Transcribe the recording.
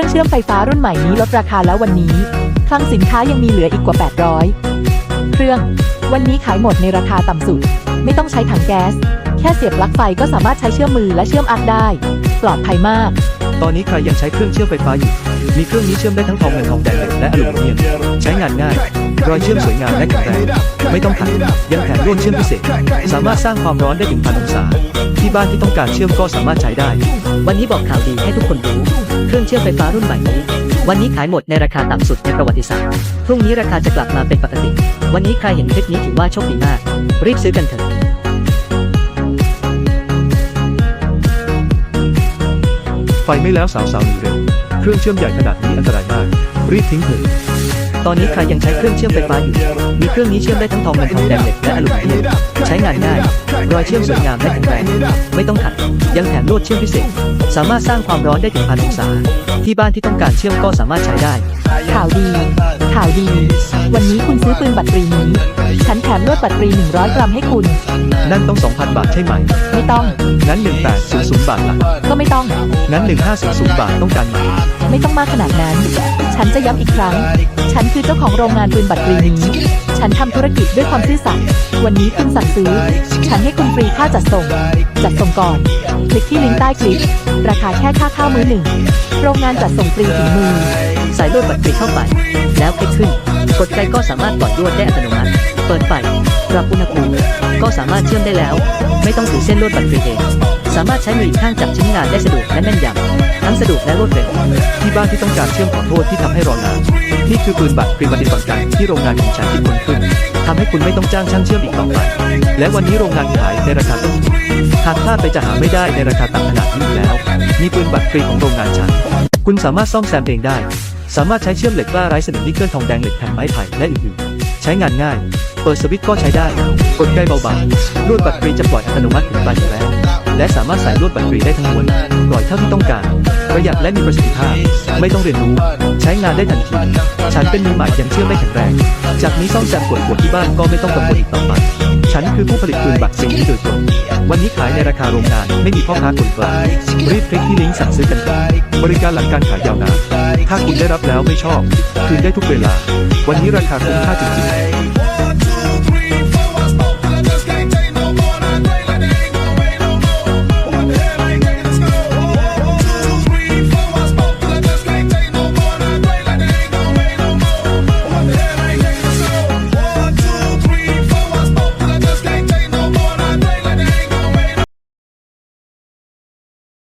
รื่องเชื่อมไฟฟ้ารุ่นใหม่นี้ลดราคาแล้ววันนี้ คลังสินค้ายังมีเหลืออีกกว่า 800 เครื่อง วันนี้ขายหมดในราคาต่ำสุด ไม่ต้องใช้ถังแก๊ส แค่เสียบปลั๊กไฟก็สามารถใช้เชื่อมมือและเชื่อมอักได้ ปลอดภัยมาก ตอนนี้ใครยังใช้เครื่องเชื่อมไฟฟ้าอยู่ มีเครื่องนี้เชื่อมได้ทั้งทองเงินทองแดงและอลูมิเนียม ใช้งานง่าย รอยเชื่อมสวยงามและแข็งแรง ไม่ต้องขัด ยังแถมลวดเชื่อมพิเศษ สามารถสร้างความร้อนได้ถึงพันองศา ที่บ้านที่ต้องการเชื่อมก็สามารถใช้ได้ วันนี้บอกข่าวดีให้ทุกคนรู้ เครื่องเชื่อมไฟฟ้ารุ่นใหม่นี้วันนี้ขายหมดในราคาต่ำสุดในประวัติศาสตร์ พรุ่งนี้ราคาจะกลับมาเป็นปกติ วันนี้ใครเห็นคลิปนี้ถือว่าโชคดีมาก รีบซื้อกันเถอะ ฟไม่แล้วสาวสาวหนีเร็ว เครื่องเชื่อมใหญ่ขนาดนี้อันตรายมาก รีบทิ้งเถอะตอนนี้ใครยังใช้เครื่องเชื่อมไฟฟ้าอยู่ มีเครื่องนี้เชื่อมได้ทั้งทองเงินทองแดงเหล็กและอลูมิเนียม ใช้งานง่าย รอยเชื่อมสวยงามและแข็งแรง ไม่ต้องขัด ยังแถมลวดเชื่อมพิเศษ สามารถสร้างความร้อนได้ถึงพันองศา ที่บ้านที่ต้องการเชื่อมก็สามารถใช้ได้ ข่าวดี ข่าวดี วันนี้คุณซื้อปืนบัตรปรีนี้ ฉันแถมลวดบัตรปรี 100 กรัมให้คุณ นั่นต้อง 2,000 บาทใช่ไหม ไม่ต้อง งั้น 1800 บาทละก็ไม่ต้อง งั้น 1500 บาทต้องการไหม ไม่ต้องมากขนาดนั้น ฉันจะย้ำอีกครั้ง ฉันคือเจ้าของโรงงานปืนบัตรปรีนี้ ฉันทำธุรกิจด้วยความซื่อสัตย์ วันนี้คุณสั่งซื้อ ฉันให้คุณฟรีค่าจัดส่ง จัดส่งก่อน คลิกที่ลิงก์ใต้คลิป ราคาแค่ค่าข้าวมื้อหนึ่ง โรงงานจัดส่งฟรีถึงมือใส่ลวดบัตรปรีเข้าไป แล้วคลิกขึ้น กดไกก็สามารถปล่อยลวดได้อัตโนมัติ เปิดไฟปรับอุณหภูมิ ก็สามารถเชื่อมได้แล้ว ไม่ต้องถือเส้นลวดบัตรปรีเองสามารถใช้มืออีกข้างจับชิ้นงานได้สะดวกและแม่นยำทั้งสะดวกและรวดเร็วที่บ้านที่ต้องการเชื่อมขอโทษที่ทำให้รอนาน นี่คือปืนบัตรปริมาติก่อนกันที่โรงงานของฉันคิดค้นขึ้นทำให้คุณไม่ต้องจ้างช่างเชื่อมอีกต่อไปและวันนี้โรงงานขายในราคาต้นทุนหากพลาดไปจะหาไม่ได้ในราคาต่ำขนาดนี้แล้ว มีปืนบัตรฟรีของโรงงานฉัน คุณสามารถซ่อมแซมเองได้ สามารถใช้เชื่อมเหล็กกล้าไร้สนิมนิกเกิลทองแดงเหล็กแผ่นไม้ไผ่และอื่นๆ ใช้งานง่าย ปิดสวิตช์ก็ใช้ได้ กดใกล้เบาๆลวดบัตรฟรีจะปล่อยอัตโนมัติถึงปลายอยู่แล้วและสามารถใส่ลวดบัตรฟรีได้ทั้งม้วนปล่อยเท่าที่ต้องการ ประหยัดและมีประสิทธิภาพ ไม่ต้องเรียนรู้ ใช้งานได้ทันที ฉันเป็นมือใหม่ยังเชื่อมไม่แข็งแรง จากนี้ซ่อมแซมปวดปวดที่บ้านก็ไม่ต้องกังวลอีกต่อไป ฉันคือผู้ผลิตปืนบัตรฟรีนี้โดยตรง วันนี้ขายในราคาโรงงานไม่มีพ่อค้าคนกลางรีบคลิกที่ลิงก์สั่งซื้อกันเถอะบริการหลังการขายยาวนาน ถ้าคุณได้รับแล้วไม่ชอบ คืนได้ทุกเวลา วันนี้ราคาคุ้มค่าจริงๆ